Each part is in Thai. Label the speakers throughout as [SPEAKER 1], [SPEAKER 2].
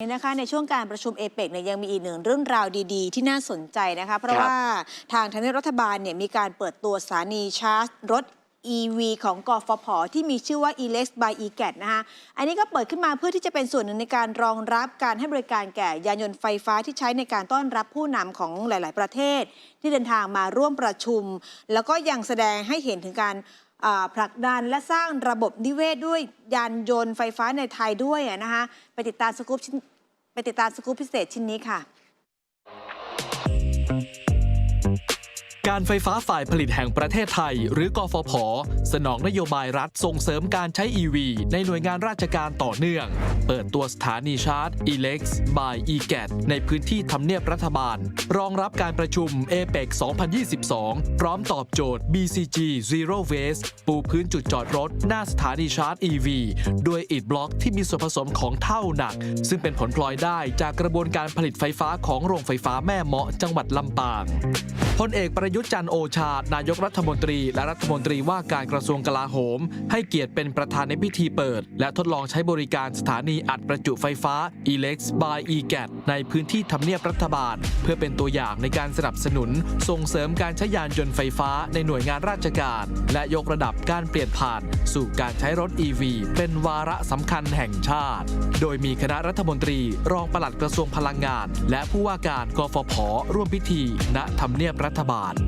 [SPEAKER 1] นี่นะคะในช่วงการประชุมเอเปกเนี่ยยังมีอีกหนึ่งเรื่องราวดีๆ ที่น่าสนใจนะคะ เพราะ
[SPEAKER 2] ครับ
[SPEAKER 1] ว่าทางทางรัฐบาลเนี่ยมีการเปิดตัวสถานีชาร์จรถ EV ของกฟผ ที่มีชื่อว่า e l e x by e g a t นะคะอันนี้ก็เปิดขึ้นมาเพื่อที่จะเป็นส่วนหนึ่งในการรองรับการให้บริการแก่ยานยนต์ไฟฟ้าที่ใช้ในการต้อนรับผู้นำของหลาย ๆ ประเทศ ที่เดินทางมาร่วมประชุม แล้วก็ยังแสดงให้เห็นถึงการอ่า ผลักดันและสร้างระบบนิเวศด้วยยานยนต์ไฟฟ้าในไทยด้วยนะคะไปติดตามสกู๊ปไปติดตามสกู๊ปพิเศษชิ้นนี้ค่ะ
[SPEAKER 3] การไฟฟ้าฝ่ายผลิตแห่งประเทศไทย หรือกฟผ สนองนโยบายรัฐส่งเสริมการใช้ EV ในหน่วยงานราชการต่อเนื่อง เปิดตัวสถานีชาร์จ Elex by eGat ในพื้นที่ทำเนียบรัฐบาล รองรับการประชุม APEC 2022 พร้อมตอบโจทย์ BCG Zero Waste ปูพื้นจุดจอดรถ หน้าสถานีชาร์จ EV ด้วยอิฐบล็อกที่มีส่วนผสมของเท่าหนัก ซึ่งเป็นผลพลอยได้จากกระบวนการผลิตไฟฟ้าของโรงไฟฟ้าแม่เมาะจังหวัดลำปางพลเอกประยุทธ์จันโอชา นายกรัฐมนตรี และรัฐมนตรีว่าการกระทรวงกลาโหม ให้เกียรติเป็นประธานในพิธีเปิด และทดลองใช้บริการสถานีอัดประจุไฟฟ้า Elex by eGat ในพื้นที่ทำเนียบรัฐบาล เพื่อเป็นตัวอย่างในการสนับสนุน ส่งเสริมการใช้ยานยนต์ไฟฟ้าในหน่วยงานราชการ และยกระดับการเปลี่ยนผ่าน สู่การใช้รถ EV เป็นวาระสำคัญแห่งชาติ โดยมีคณะรัฐมนตรี รองปลัดกระทรวงพลังงาน และผู้ว่าการกฟผร่วมพิธี ณทำเนียบรัฐบาล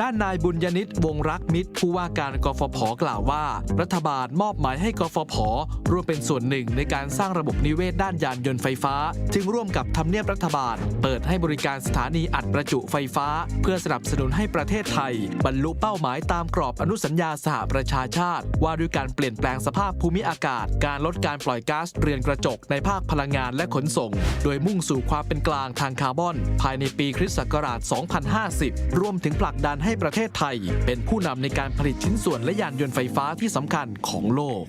[SPEAKER 3] ด้านนายบุญยนิตวงรักมิตร ผู้ว่าการกฟผกล่าวว่า รัฐบาลมอบหมายให้กฟผร่วมเป็นส่วนหนึ่งในการสร้างระบบนิเวศด้านยานยนต์ไฟฟ้า จึงร่วมกับทำเนียบรัฐบาล เปิดให้บริการสถานีอัดประจุไฟฟ้า เพื่อสนับสนุนให้ประเทศไทย บรรลุเป้าหมายตามกรอบอนุสัญญาสหประชาชาติ ว่าด้วยการเปลี่ยนแปลงสภาพภูมิอากาศ การลดการปล่อยก๊าซเรือนกระจกในภาคพลังงานและขนส่ง โดยมุ่งสู่ความเป็นกลางทางคาร์บอน ภายในปีคริสต์ศักราช2050รวมถึงผลักดันให้ให้ประเทศไทยเป็นผู้นำในการผลิตชิ้นส่วนและยานยนต์ไฟฟ้าที่สำคัญของโลก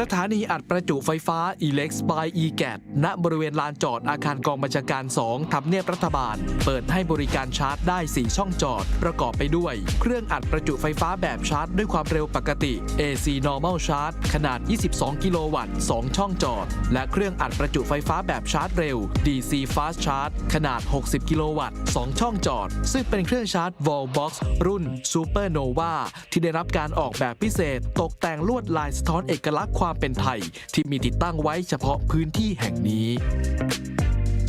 [SPEAKER 3] สถานีอัดประจุไฟฟ้า Elex by eGat ณ บริเวณลานจอดอาคารกองบัญชาการ 2ทำเนียบรัฐบาล เปิดให้บริการชาร์จได้ 4 ช่องจอด ประกอบไปด้วย เครื่องอัดประจุไฟฟ้าแบบชาร์จ ด้วยความเร็วปกติ AC Normal Charge ขนาด 22 กิโลวัตต์ 2 ช่องจอด และเครื่องอัดประจุไฟฟ้าแบบชาร์จเร็ว DC Fast Charge ขนาด 60 กิโลวัตต์ 2 ช่องจอด ซึ่งเป็นเครื่องชาร์จ Wall Box รุ่น Super Nova ที่ได้รับการออกแบบพิเศษ ตกแต่งลวดลายสะท้อนเอกลักษณ์ความเป็นไทยที่มีติดตั้งไว้เฉพาะพื้นที่แห่งนี้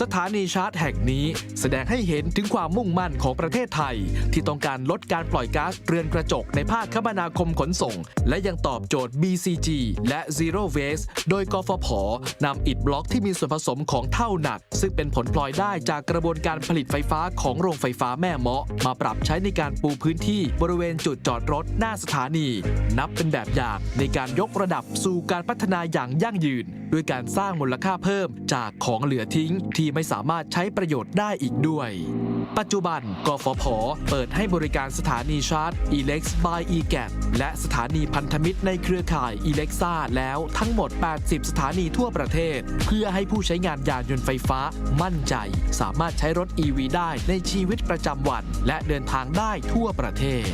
[SPEAKER 3] สถานีชาร์จแห่งนี้แสดงให้เห็นถึงความมุ่งมั่นของประเทศไทย ที่ต้องการลดการปล่อยก๊าซเรือนกระจกในภาคคมนาคมขนส่ง และยังตอบโจทย์ BCG และ Zero Waste โดยกฟผนำอิฐบล็อกที่มีส่วนผสมของเท่าหนัก ซึ่งเป็นผลพลอยได้จากกระบวนการผลิตไฟฟ้าของโรงไฟฟ้าแม่เมาะ มาปรับใช้ในการปูพื้นที่บริเวณจุดจอดรถหน้าสถานี นับเป็นแบบอย่างในการยกระดับสู่การพัฒนาอย่างยั่งยืน ด้วยการสร้างมูลค่าเพิ่มจากของเหลือทิ้งที่ไม่สามารถใช้ประโยชน์ได้อีกด้วย ปัจจุบันกฟผ เปิดให้บริการสถานีชาร์จ Elex by eGat และสถานีพันธมิตรในเครือข่าย Elexa แล้วทั้งหมด 80 สถานีทั่วประเทศ เพื่อให้ผู้ใช้งานยานยนต์ไฟฟ้ามั่นใจ สามารถใช้รถ EV ได้ในชีวิตประจำวัน และเดินทางได้ทั่วประเทศ